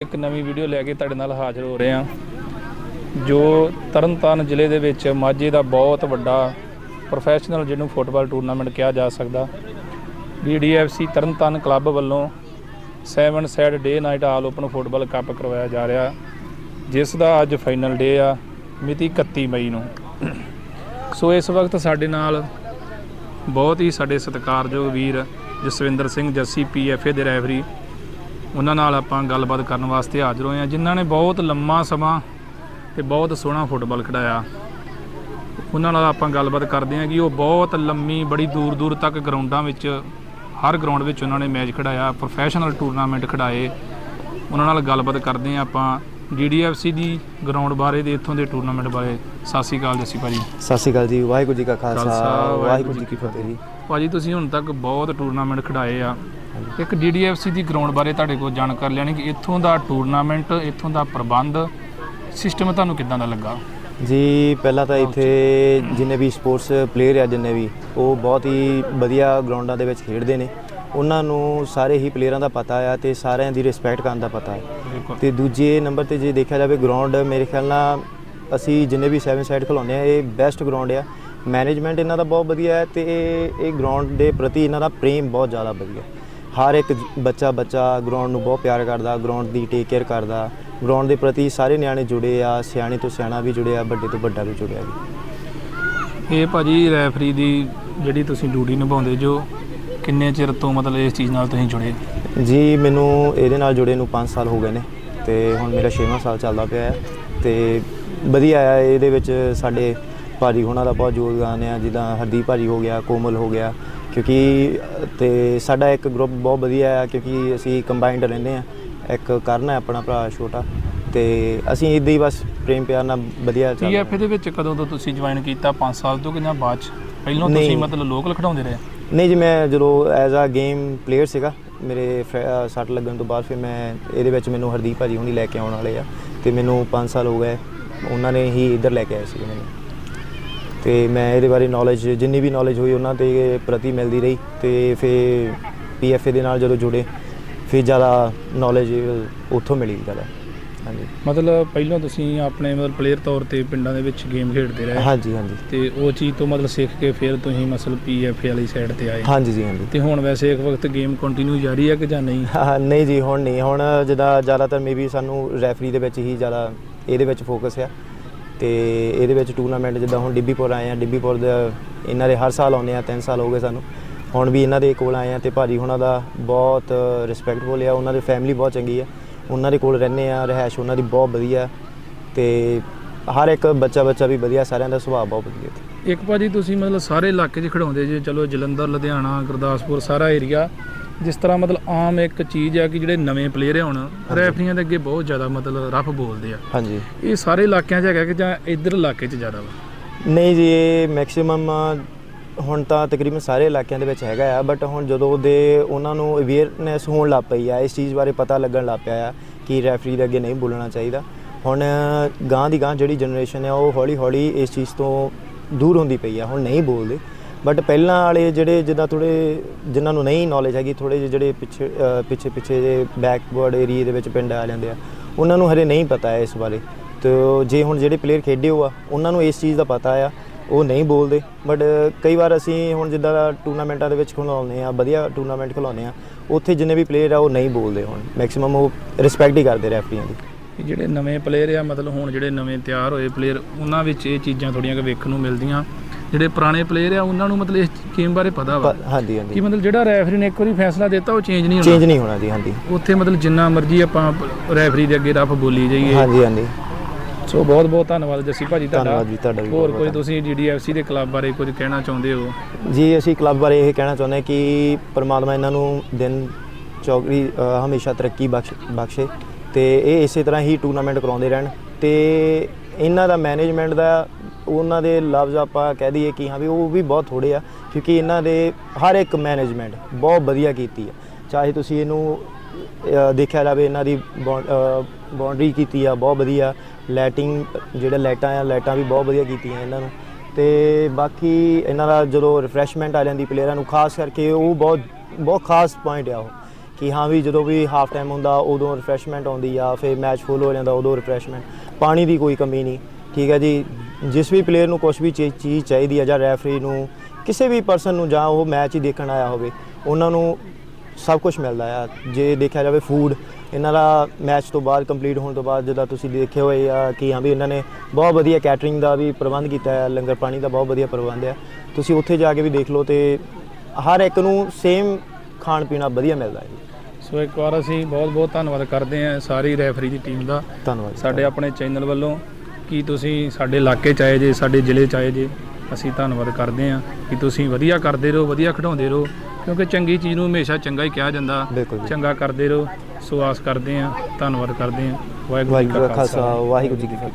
ਇੱਕ ਨਵੀਂ ਵੀਡੀਓ ਲੈ ਕੇ ਤੁਹਾਡੇ ਨਾਲ ਹਾਜ਼ਰ ਹੋ ਰਹੇ ਹਾਂ, ਜੋ ਤਰਨਤਾਰਨ ਜ਼ਿਲ੍ਹੇ ਦੇ ਵਿੱਚ ਮਾਝੇ ਦਾ ਬਹੁਤ ਵੱਡਾ ਪ੍ਰੋਫੈਸ਼ਨਲ ਜਿਹਨੂੰ ਫੁੱਟਬਾਲ ਟੂਰਨਾਮੈਂਟ ਕਿਹਾ ਜਾ ਸਕਦਾ। BDFC ਤਰਨਤਾਰਨ ਕਲੱਬ ਵੱਲੋਂ 7 side day night all open football cup ਕਰਵਾਇਆ ਜਾ ਰਿਹਾ, ਜਿਸ ਦਾ ਅੱਜ ਫਾਈਨਲ ਡੇ ਆ, ਮਿਤੀ 31 ਮਈ ਨੂੰ। ਸੋ ਇਸ ਵਕਤ ਸਾਡੇ ਨਾਲ ਬਹੁਤ ਹੀ ਸਾਡੇ ਸਤਿਕਾਰਯੋਗ ਵੀਰ ਜਸਵਿੰਦਰ ਸਿੰਘ ਜੱਸੀ ਪੀਐਫਏ ਦੇ ਰੈਫਰੀ ਉਹਨਾਂ ਨਾਲ ਆਪਾਂ ਗੱਲਬਾਤ ਕਰਨ ਵਾਸਤੇ ਹਾਜ਼ਰ ਹੋਏ ਹਾਂ ਜਿਨ੍ਹਾਂ ਨੇ ਬਹੁਤ ਲੰਮਾ ਸਮਾਂ ਤੇ ਬਹੁਤ ਸੋਹਣਾ ਫੁੱਟਬਾਲ ਖਿਡਾਇਆ। ਉਹਨਾਂ ਨਾਲ ਆਪਾਂ ਗੱਲਬਾਤ ਕਰਦੇ ਹਾਂ ਕਿ ਉਹ ਬਹੁਤ ਲੰਮੀ ਬੜੀ ਦੂਰ ਦੂਰ ਤੱਕ ਗਰਾਊਂਡਾਂ ਵਿੱਚ ਹਰ ਗਰਾਊਂਡ ਵਿੱਚ ਉਹਨਾਂ ਨੇ ਮੈਚ ਖਿਡਾਇਆ ਪ੍ਰੋਫੈਸ਼ਨਲ ਟੂਰਨਾਮੈਂਟ ਖਿਡਾਏ। ਉਹਨਾਂ ਨਾਲ ਗੱਲਬਾਤ ਕਰਦੇ ਹਾਂ ਆਪਾਂ DDFC ਦੀ ਗਰਾਊਂਡ ਬਾਰੇ ਤੇ ਇੱਥੋਂ ਦੇ ਟੂਰਨਾਮੈਂਟ ਬਾਰੇ। ਸਤਿ ਸ਼੍ਰੀ ਅਕਾਲ ਜੱਸੀ ਭਾਜੀ। ਸਤਿ ਸ਼੍ਰੀ ਅਕਾਲ ਜੀ ਵਾਹਿਗੁਰੂ ਜੀ ਕਾ ਖਾਲਸਾ, ਖਾਲਸਾ ਵਾਹਿਗੁਰੂ ਜੀ ਕੀ ਫਤਿਹ। ਜੀ। ਭਾਜੀ ਤੁਸੀਂ ਹੁਣ ਤੱਕ ਬਹੁਤ ਟੂਰਨਾਮੈਂਟ ਖਿਡਾਏ ਆ। ਇੱਕ DDFC ਦੀ ਗਰਾਊਂਡ ਬਾਰੇ ਤੁਹਾਡੇ ਕੋਲ ਜਾਣਕਾਰੀ ਲੈਣੀ ਕਿ ਇੱਥੋਂ ਦਾ ਟੂਰਨਾਮੈਂਟ ਇੱਥੋਂ ਦਾ ਪ੍ਰਬੰਧ ਸਿਸਟਮ ਤੁਹਾਨੂੰ ਕਿੱਦਾਂ ਦਾ ਲੱਗਾ? ਜੀ ਪਹਿਲਾਂ ਤਾਂ ਇੱਥੇ ਜਿੰਨੇ ਵੀ ਸਪੋਰਟਸ ਪਲੇਅਰ ਆ ਜਿੰਨੇ ਵੀ ਉਹ ਬਹੁਤ ਹੀ ਵਧੀਆ ਗਰਾਊਂਡਾਂ ਦੇ ਵਿੱਚ ਖੇਡਦੇ ਨੇ। ਉਹਨਾਂ ਨੂੰ ਸਾਰੇ ਹੀ ਪਲੇਅਰਾਂ ਦਾ ਪਤਾ ਆ ਤੇ ਸਾਰਿਆਂ ਦੀ ਰਿਸਪੈਕਟ ਕਰਨ ਦਾ ਪਤਾ ਹੈ ਤੇ ਦੂਜੇ ਨੰਬਰ ਤੇ ਜੇ ਦੇਖਿਆ ਜਾਵੇ ਗਰਾਊਂਡ ਮੇਰੇ ਖਿਆਲ ਨਾਲ ਅਸੀਂ ਜਿੰਨੇ ਵੀ 7 ਸਾਈਡ ਖਿਲਾਉਂਦੇ ਆ ਇਹ ਬੈਸਟ ਗਰਾਊਂਡ ਆ। ਮੈਨੇਜਮੈਂਟ ਇਹਨਾਂ ਦਾ ਬਹੁਤ ਵਧੀਆ ਹੈ ਤੇ ਇਹ ਇਹ ਗਰਾਊਂਡ ਦੇ ਪ੍ਰਤੀ ਇਹਨਾਂ ਦਾ ਪ੍ਰੇਮ ਬਹੁਤ ਜ਼ਿਆਦਾ ਵਧੀਆ। ਹਰ ਇੱਕ ਬੱਚਾ ਬੱਚਾ ਗਰਾਊਂਡ ਨੂੰ ਬਹੁਤ ਪਿਆਰ ਕਰਦਾ ਗਰਾਊਂਡ ਦੀ ਟੇਕ ਕੇਅਰ ਕਰਦਾ। ਗਰਾਊਂਡ ਦੇ ਪ੍ਰਤੀ ਸਾਰੇ ਨਿਆਣੇ ਜੁੜੇ ਆ ਸਿਆਣੇ ਤੋਂ ਸਿਆਣਾ ਵੀ ਜੁੜਿਆ ਵੱਡੇ ਤੋਂ ਵੱਡਾ ਵੀ ਜੁੜਿਆ ਜੀ। ਇਹ ਭਾਜੀ ਰੈਫਰੀ ਦੀ ਜਿਹੜੀ ਤੁਸੀਂ ਡਿਊਟੀ ਨਿਭਾਉਂਦੇ ਜੋ ਕਿੰਨੇ ਚਿਰ ਤੋਂ ਮਤਲਬ ਇਸ ਚੀਜ਼ ਨਾਲ ਤੁਸੀਂ ਜੁੜੇ? ਜੀ ਮੈਨੂੰ ਇਹਦੇ ਨਾਲ ਜੁੜੇ ਨੂੰ 5 ਸਾਲ ਹੋ ਗਏ ਨੇ ਤੇ ਹੁਣ ਮੇਰਾ 6ਵਾਂ ਸਾਲ ਚੱਲਦਾ ਪਿਆ ਹੈ ਤੇ ਵਧੀਆ ਆ ਇਹਦੇ ਵਿੱਚ ਸਾਡੇ ਭਾਜੀ ਹੋਣਾ ਦਾ ਬਹੁਤ ਯੋਗਦਾਨ ਆ ਜਿੱਦਾਂ ਹਰਦੀਪ ਭਾਜੀ ਹੋ ਗਿਆ ਕੋਮਲ ਹੋ ਗਿਆ ਕਿਉਂਕਿ ਤੇ ਸਾਡਾ ਇੱਕ ਗਰੁੱਪ ਬਹੁਤ ਵਧੀਆ ਆ ਕਿਉਂਕਿ ਅਸੀਂ ਕੰਬਾਈਨਡ ਰਹਿੰਦੇ ਆ ਇੱਕ ਕਰਨ ਹੈ ਆਪਣਾ ਭਰਾ ਛੋਟਾ ਤੇ ਅਸੀਂ ਇਦਾਂ ਹੀ ਬਸ ਪ੍ਰੇਮ ਪਿਆਰ ਨਾਲ ਵਧੀਆ ਚੱਲ ਪੀਐਫਏ ਦੇ ਵਿੱਚ ਕਦੋਂ ਤੋਂ ਤੁਸੀਂ ਜੁਆਇਨ ਕੀਤਾ? 5 ਸਾਲ ਤੋਂ ਕਿ ਜਾਂ ਬਾਅਦ ਚ? ਪਹਿਲਾਂ ਤੁਸੀਂ। ਮਤਲਬ ਲੋਕਲ ਖਿਡਾਉਂਦੇ ਰਹੇ? ਨਹੀਂ ਜੀ ਮੈਂ ਜਦੋਂ ਐਜ਼ ਅ ਗੇਮ ਪਲੇਅਰ ਸੀਗਾ ਮੇਰੇ ਸੱਟ ਲੱਗਣ ਤੋਂ ਬਾਅਦ ਫਿਰ ਮੈਂ ਇਹਦੇ ਵਿੱਚ ਮੈਨੂੰ ਹਰਦੀਪ ਭਾਜੀ ਹੁਣੀ ਲੈ ਕੇ ਆਉਣ ਵਾਲੇ ਆ ਤੇ ਮੈਨੂੰ 5 ਸਾਲ ਹੋ ਗਏ ਉਹਨਾਂ ਨੇ ਹੀ ਇੱਧਰ ਲੈ ਕੇ ਆਏ ਸੀ ਮੈਨੂੰ। ਤੇ ਮੈਂ ਇਹਦੇ ਬਾਰੇ ਨੌਲੇਜ ਜਿੰਨੀ ਵੀ ਨੌਲੇਜ ਹੋਈ ਉਹਨਾਂ ਦੇ ਪ੍ਰਤੀ ਮਿਲਦੀ ਰਹੀ ਤੇ ਫਿਰ ਪੀਐਫਏ ਦੇ ਨਾਲ ਜਦੋਂ ਜੁੜੇ ਫਿਰ ਜ਼ਿਆਦਾ ਨੌਲੇਜ ਉੱਥੋਂ ਮਿਲੀ ਜ਼ਿਆਦਾ। ਹਾਂਜੀ। ਮਤਲਬ ਪਹਿਲਾਂ ਤੁਸੀਂ ਆਪਣੇ ਮਤਲਬ ਪਲੇਅਰ ਤੌਰ ਤੇ ਪਿੰਡਾਂ ਦੇ ਵਿੱਚ ਗੇਮ ਖੇਡਦੇ ਰਹੇ? ਹਾਂਜੀ ਹਾਂਜੀ। ਤੇ ਉਹ ਚੀਜ਼ ਤੋਂ ਮਤਲਬ ਸਿੱਖ ਕੇ ਫਿਰ ਤੁਸੀਂ ਮਤਲਬ ਪੀਐਫਏ ਵਾਲੀ ਸਾਈਡ ਤੇ ਆਏ? ਹਾਂਜੀ ਜੀ ਹਾਂਜੀ। ਤੇ ਹੁਣ ਵੈਸੇ ਇੱਕ ਵਕਤ ਗੇਮ ਕੰਟੀਨਿਊ ਜਾਰੀ ਹੈ ਕਿ ਜਾਂ ਨਹੀਂ? ਹਾਂ, ਨਹੀਂ ਜੀ ਹੁਣ ਨਹੀਂ। ਹੁਣ ਜਿੱਦਾਂ ਜ਼ਿਆਦਾਤਰ ਮੇਬੀ ਸਾਨੂੰ ਰੈਫਰੀ ਦੇ ਵਿੱਚ ਹੀ ਜ਼ਿਆਦਾ ਇਹਦੇ ਵਿੱਚ ਫੋਕਸ ਆ। ਤੇ ਇਹਦੇ ਵਿੱਚ ਟੂਰਨਾਮੈਂਟ ਜਿੱਦਾਂ ਹੁਣ ਡਿੱਬੀਪੁਰ ਆਏ ਆ ਡਿੱਬੀਪੁਰ ਦਾ ਇਹਨਾਂ ਦੇ ਹਰ ਸਾਲ ਆਉਂਦੇ ਆ, ਤਿੰਨ ਸਾਲ ਹੋ ਗਏ ਸਾਨੂੰ। ਹੁਣ ਵੀ ਇਹਨਾਂ ਦੇ ਕੋਲ ਆਏ ਆ ਤੇ ਭਾਜੀ ਉਹਨਾਂ ਦਾ ਬਹੁਤ ਰਿਸਪੈਕਟਫੁਲ ਆ, ਉਹਨਾਂ ਦੀ ਫੈਮਿਲੀ ਬਹੁਤ ਚੰਗੀ ਆ। ਉਹਨਾਂ ਦੇ ਕੋਲ ਰਹਿੰਦੇ ਆ ਰਹਿائش ਉਹਨਾਂ ਦੀ ਬਹੁਤ ਵਧੀਆ। ਤੇ ਹਰ ਇੱਕ ਬੱਚਾ ਬੱਚਾ ਵੀ ਵਧੀਆ, ਸਾਰਿਆਂ ਦਾ ਸੁਭਾਅ ਬਹੁਤ ਵਧੀਆ ਤੇ ਇੱਕ ਭਾਜੀ ਤੁਸੀਂ ਮਤਲਬ ਸਾਰੇ ਇਲਾਕੇ 'ਚ ਖੜਾਉਂਦੇ ਜੇ, ਚਲੋ ਜਲੰਧਰ, ਲੁਧਿਆਣਾ, ਗੁਰਦਾਸਪੁਰ ਸਾਰਾ ਏਰੀਆ ਜਿਸ ਤਰ੍ਹਾਂ ਮਤਲਬ ਆਮ ਇੱਕ ਚੀਜ਼ ਆ ਕਿ ਜਿਹੜੇ ਨਵੇਂ ਪਲੇਅਰ ਆ ਹੁਣ ਰੈਫਰੀਆਂ ਦੇ ਅੱਗੇ ਬਹੁਤ ਜ਼ਿਆਦਾ ਮਤਲਬ ਰਫ ਬੋਲਦੇ ਆ। ਹਾਂਜੀ। ਇਹ ਸਾਰੇ ਇਲਾਕਿਆਂ 'ਚ ਹੈਗਾ ਕਿ ਜਾਂ ਇੱਧਰ ਇਲਾਕੇ 'ਚ ਜ਼ਿਆਦਾ ਵਾ? ਨਹੀਂ ਜੀ ਇਹ ਮੈਕਸਿਮਮ ਹੁਣ ਤਾਂ ਤਕਰੀਬਨ ਸਾਰੇ ਇਲਾਕਿਆਂ ਦੇ ਵਿੱਚ ਹੈਗਾ ਆ ਬਟ ਹੁਣ ਜਦੋਂ ਦੇ ਉਹਨਾਂ ਨੂੰ ਅਵੇਅਰਨੈਸ ਹੋਣ ਲੱਗ ਪਈ ਆ ਇਸ ਚੀਜ਼ ਬਾਰੇ ਪਤਾ ਲੱਗਣ ਲੱਗ ਪਿਆ ਆ ਕਿ ਰੈਫਰੀ ਦੇ ਅੱਗੇ ਨਹੀਂ ਬੋਲਣਾ ਚਾਹੀਦਾ। ਹੁਣ ਗਾਂ ਦੀ ਗਾਂ ਜਿਹੜੀ ਜਨਰੇਸ਼ਨ ਆ ਉਹ ਹੌਲੀ ਹੌਲੀ ਇਸ ਚੀਜ਼ ਤੋਂ ਦੂਰ ਹੁੰਦੀ ਪਈ ਆ ਹੁਣ ਨਹੀਂ ਬੋਲਦੇ। ਬਟ ਪਹਿਲਾਂ ਵਾਲੇ ਜਿਹੜੇ ਜਿੱਦਾਂ ਥੋੜੇ ਜਿਨ੍ਹਾਂ ਨੂੰ ਨਹੀਂ ਨੌਲੇਜ ਹੈਗੀ ਥੋੜੇ ਜਿਹੇ ਜਿਹੜੇ ਪਿੱਛੇ ਪਿੱਛੇ ਪਿੱਛੇ ਜੇ ਬੈਕਵਰਡ ਏਰੀਆ ਦੇ ਵਿੱਚ ਪਿੰਡ ਆ ਜਾਂਦੇ ਆ, ਉਹਨਾਂ ਨੂੰ ਹਰੇ ਨਹੀਂ ਪਤਾ ਹੈ ਇਸ ਬਾਰੇ। ਤੇ ਜੇ ਹੁਣ ਜਿਹੜੇ ਪਲੇਅਰ ਖੇਡੇ ਹੋ ਆ ਉਹਨਾਂ ਨੂੰ ਇਸ ਚੀਜ਼ ਦਾ ਪਤਾ ਆ, ਉਹ ਨਹੀਂ ਬੋਲਦੇ। ਬਟ ਕਈ ਵਾਰ ਅਸੀਂ ਹੁਣ ਜਿੱਦਾਂ ਟੂਰਨਾਮੈਂਟਾਂ ਦੇ ਵਿੱਚ ਖਿਲਾਉਂਦੇ ਆ, ਵਧੀਆ ਟੂਰਨਾਮੈਂਟ ਖਿਲਾਉਂਦੇ ਆ, ਉੱਥੇ ਜਿੰਨੇ ਵੀ ਪਲੇਅਰ ਆ, ਉਹ ਨਹੀਂ ਬੋਲਦੇ ਹੁਣ। ਮੈਕਸਿਮਮ ਉਹ ਰਿਸਪੈਕਟ ਹੀ ਕਰਦੇ ਰੈਫਰੀਆਂ ਦੀ। ਜਿਹੜੇ ਨਵੇਂ ਪਲੇਅਰ ਆ, ਮਤਲਬ ਹੁਣ ਜਿਹੜੇ ਨਵੇਂ ਤਿਆਰ ਹੋਏ ਪਲੇਅਰ ਉਹਨਾਂ ਵਿੱਚ ਇਹ ਚੀਜ਼ਾਂ ਥੋੜੀਆਂ ਕਿ ਵੇਖਣ ਨੂੰ ਮਿਲਦੀਆਂ। ਜਿਹੜੇ ਪੁਰਾਣੇ ਪਲੇਅਰ ਆ ਉਹਨਾਂ ਨੂੰ ਮਤਲਬ ਇਸ ਗੇਮ ਬਾਰੇ ਪਤਾ ਵਾ। ਪ- ਹਾਂਜੀ ਕਿ ਹਾਂਜੀ ਮਤਲਬ ਜਿਹੜਾ ਰੈਫਰੀ ਨੇ ਇੱਕ ਵਾਰੀ ਫੈਸਲਾ ਦਿੱਤਾ ਉਹ ਚੇਂਜ ਨਹੀਂ ਚੇਂਜ ਹੋਣਾ ਨਹੀਂ ਹੋਣਾ ਜੀ ਹਾਂਜੀ। ਉੱਥੇ ਮਤਲਬ ਜਿੰਨਾ ਮਰਜ਼ੀ ਆਪਾਂ ਰੈਫਰੀ ਦੇ ਅੱਗੇ ਰਫ ਬੋਲੀ ਜਾਈਏ। ਹਾਂਜੀ ਹਾਂਜੀ। ਸੋ ਬਹੁਤ ਬਹੁਤ ਧੰਨਵਾਦ ਜੱਸੀ ਭਾਜੀ ਤੁਹਾਡਾ। ਧੰਨਵਾਦ ਜੀ ਤੁਹਾਡਾ ਵੀ ਹੋਰ ਕੋਈ ਤੁਸੀਂ GDFC ਦੇ ਕਲੱਬ ਬਾਰੇ ਕੁਝ ਕਹਿਣਾ ਚਾਹੁੰਦੇ ਹੋ? ਜੀ ਅਸੀਂ ਕਲੱਬ ਬਾਰੇ ਇਹ ਕਹਿਣਾ ਚਾਹੁੰਦੇ ਕਿ ਪਰਮਾਤਮਾ ਇਹਨਾਂ ਨੂੰ ਦਿਨ ਚੌਕਰੀ ਹਮੇਸ਼ਾ ਤਰੱਕੀ ਬਖਸ਼ ਬਖਸ਼ੇ ਤੇ ਇਹ ਇਸੇ ਤਰ੍ਹਾਂ ਹੀ ਟੂਰਨਾਮੈਂਟ ਕਰਾਉਂਦੇ ਰਹਿਣ ਤੇ ਇਹਨਾਂ ਦਾ ਮੈਨੇਜਮੈਂਟ ਦਾ ਉਹਨਾਂ ਦੇ ਲਫ਼ਜ਼ ਆਪਾਂ ਕਹਿ ਦਈਏ ਕਿ ਹਾਂ ਵੀ ਉਹ ਵੀ ਬਹੁਤ ਥੋੜੇ ਆ, ਕਿਉਂਕਿ ਇਹਨਾਂ ਦੇ ਹਰ ਇੱਕ ਮੈਨੇਜਮੈਂਟ ਬਹੁਤ ਵਧੀਆ ਕੀਤੀ ਆ। ਚਾਹੇ ਤੁਸੀਂ ਇਹਨੂੰ ਦੇਖਿਆ ਜਾਵੇ ਇਹਨਾਂ ਦੀ ਬਾਉਂਡਰੀ ਕੀਤੀ ਆ, ਬਹੁਤ ਵਧੀਆ ਲਾਈਟਿੰਗ ਜਿਹੜਾ ਲਾਈਟਾਂ ਆ, ਲਾਈਟਾਂ ਵੀ ਬਹੁਤ ਵਧੀਆ ਕੀਤੀਆਂ ਇਹਨਾਂ ਨੂੰ। ਤੇ ਬਾਕੀ ਇਹਨਾਂ ਦਾ ਜਦੋਂ ਰਿਫਰੈਸ਼ਮੈਂਟ ਆ ਜਾਂਦੀ ਪਲੇਅਰਾਂ ਨੂੰ, ਖਾਸ ਕਰਕੇ ਉਹ ਬਹੁਤ ਬਹੁਤ ਖਾਸ ਪੁਆਇੰਟ ਆ ਉਹ, ਕਿ ਹਾਂ ਵੀ ਜਦੋਂ ਵੀ ਹਾਫ ਟਾਈਮ ਹੁੰਦਾ, ਉਦੋਂ ਰਿਫਰੈਸ਼ਮੈਂਟ ਆਉਂਦੀ ਆ, ਫਿਰ ਮੈਚ ਫੁੱਲ ਹੋ ਜਾਂਦਾ, ਉਦੋਂ ਰਿਫਰੈਸ਼ਮੈਂਟ ਪਾਣੀ ਦੀ ਕੋਈ ਕਮੀ ਨਹੀਂ। ਠੀਕ ਹੈ ਜੀ ਜਿਸ ਵੀ ਪਲੇਅਰ ਨੂੰ ਕੁਝ ਵੀ ਚੀ- ਚੀਜ਼ ਚਾਹੀਦੀ ਆ ਜਾਂ ਰੈਫਰੀ ਨੂੰ ਕਿਸੇ ਵੀ ਪਰਸਨ ਨੂੰ ਜਾਂ ਉਹ ਮੈਚ ਹੀ ਦੇਖਣ ਆਇਆ ਹੋਵੇ ਉਹਨਾਂ ਨੂੰ ਸਭ ਕੁਝ ਮਿਲਦਾ ਆ ਜੇ ਦੇਖਿਆ ਜਾਵੇ ਫੂਡ ਇਹਨਾਂ ਦਾ ਮੈਚ ਤੋਂ ਬਾਅਦ ਕੰਪਲੀਟ ਹੋਣ ਤੋਂ ਬਾਅਦ ਜਦੋਂ ਤੁਸੀਂ ਦੇਖੇ ਹੋਏ ਆ ਕਿ ਹਾਂ ਵੀ ਇਹਨਾਂ ਨੇ ਬਹੁਤ ਵਧੀਆ ਕੈਟਰਿੰਗ ਦਾ ਵੀ ਪ੍ਰਬੰਧ ਕੀਤਾ ਹੈ ਲੰਗਰ ਪਾਣੀ ਦਾ ਬਹੁਤ ਵਧੀਆ ਪ੍ਰਬੰਧ ਹੈ ਤੁਸੀਂ ਉੱਥੇ ਜਾ ਕੇ ਵੀ ਦੇਖ ਲਓ ਤੇ ਹਰ ਇੱਕ ਨੂੰ ਸੇਮ ਖਾਣ ਪੀਣਾ ਵਧੀਆ ਮਿਲਦਾ ਹੈ ਜੀ। ਸੋ ਇੱਕ ਵਾਰ ਅਸੀਂ ਬਹੁਤ ਬਹੁਤ ਧੰਨਵਾਦ ਕਰਦੇ ਹਾਂ ਸਾਰੀ ਰੈਫਰੀ ਦੀ ਟੀਮ ਦਾ ਧੰਨਵਾਦ ਜੀ। ਸਾਡੇ ਆਪਣੇ ਚੈਨਲ ਵੱਲੋਂ ਕਿ ਤੁਸੀਂ ਸਾਡੇ ਇਲਾਕੇ ਚ ਆਏ ਜੇ ਸਾਡੇ ਜ਼ਿਲ੍ਹੇ ਚ ਆਏ ਜੇ ਅਸੀਂ ਧੰਨਵਾਦ ਕਰਦੇ ਹਾਂ ਕਿ ਤੁਸੀਂ ਵਧੀਆ ਕਰਦੇ ਰਹੋ ਵਧੀਆ ਖਿਡਾਉਂਦੇ ਰਹੋ ਕਿਉਂਕਿ ਚੰਗੀ ਚੀਜ਼ ਨੂੰ ਹਮੇਸ਼ਾ ਚੰਗਾ ਹੀ ਕਿਹਾ ਜਾਂਦਾ। ਬਿਲਕੁਲ ਜੀ। ਚੰਗਾ ਕਰਦੇ ਰਹੋ ਸੋ ਆਸ ਕਰਦੇ ਹਾਂ ਧੰਨਵਾਦ ਕਰਦੇ ਹਾਂ। ਵਾਹਿਗੁਰੂ ਜੀ ਵਾਹਿਗੁਰੂ ਕਾ ਖਾਲਸਾ ਵਾਹਿਗੁਰੂ ਜੀ ਕੀ ਫਤਿਹ।